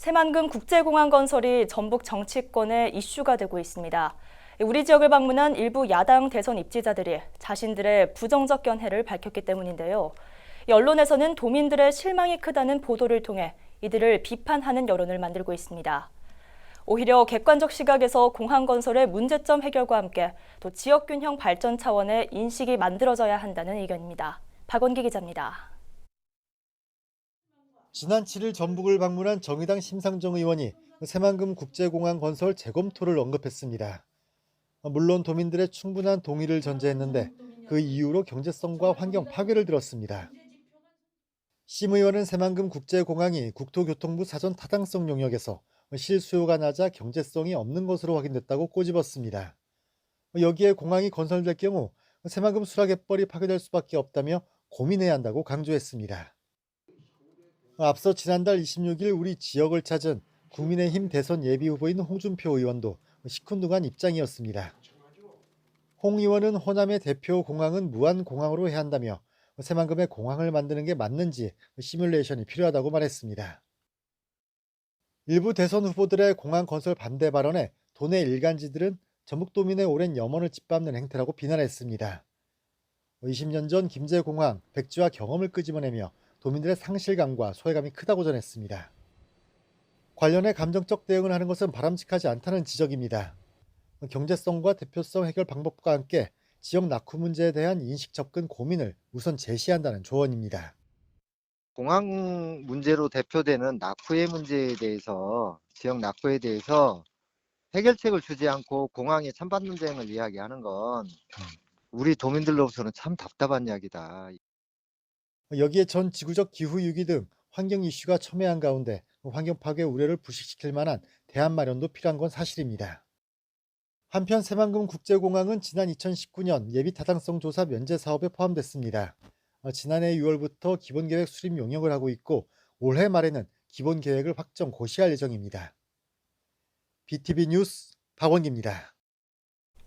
새만금 국제공항 건설이 전북 정치권의 이슈가 되고 있습니다. 우리 지역을 방문한 일부 야당 대선 입지자들이 자신들의 부정적 견해를 밝혔기 때문인데요. 이 언론에서는 도민들의 실망이 크다는 보도를 통해 이들을 비판하는 여론을 만들고 있습니다. 오히려 객관적 시각에서 공항 건설의 문제점 해결과 함께 또 지역 균형 발전 차원의 인식이 만들어져야 한다는 의견입니다. 박원기 기자입니다. 지난 7일 전북을 방문한 정의당 심상정 의원이 새만금 국제공항 건설 재검토를 언급했습니다. 물론 도민들의 충분한 동의를 전제했는데 그 이유로 경제성과 환경 파괴를 들었습니다. 심 의원은 새만금 국제공항이 국토교통부 사전 타당성 영역에서 실수요가 낮아 경제성이 없는 것으로 확인됐다고 꼬집었습니다. 여기에 공항이 건설될 경우 새만금 수락갯벌이 파괴될 수밖에 없다며 고민해야 한다고 강조했습니다. 앞서 지난달 26일 우리 지역을 찾은 국민의힘 대선 예비 후보인 홍준표 의원도 시큰둥한 입장이었습니다. 홍 의원은 호남의 대표 공항은 무한공항으로 해야 한다며 새만금에 공항을 만드는 게 맞는지 시뮬레이션이 필요하다고 말했습니다. 일부 대선 후보들의 공항 건설 반대 발언에 도내 일간지들은 전북도민의 오랜 염원을 짓밟는 행태라고 비난했습니다. 20년 전 김제공항, 백지와 경험을 끄집어내며 도민들의 상실감과 소외감이 크다고 전했습니다. 관련해 감정적 대응을 하는 것은 바람직하지 않다는 지적입니다. 경제성과 대표성 해결 방법과 함께 지역 낙후 문제에 대한 인식 접근 고민을 우선 제시한다는 조언입니다. 공항 문제로 대표되는 낙후의 문제에 대해서 지역 낙후에 대해서 해결책을 주지 않고 공항의 찬반 논쟁을 이야기하는 건 우리 도민들로서는 참 답답한 이야기다. 여기에 전 지구적 기후 위기 등 환경 이슈가 첨예한 가운데 환경 파괴 우려를 부식시킬 만한 대안 마련도 필요한 건 사실입니다. 한편 새만금 국제공항은 지난 2019년 예비 타당성 조사 면제 사업에 포함됐습니다. 어, 지난해 6월부터 기본계획 수립 용역을 하고 있고 올해 말에는 기본계획을 확정 고시할 예정입니다. BTV 뉴스 박원기입니다.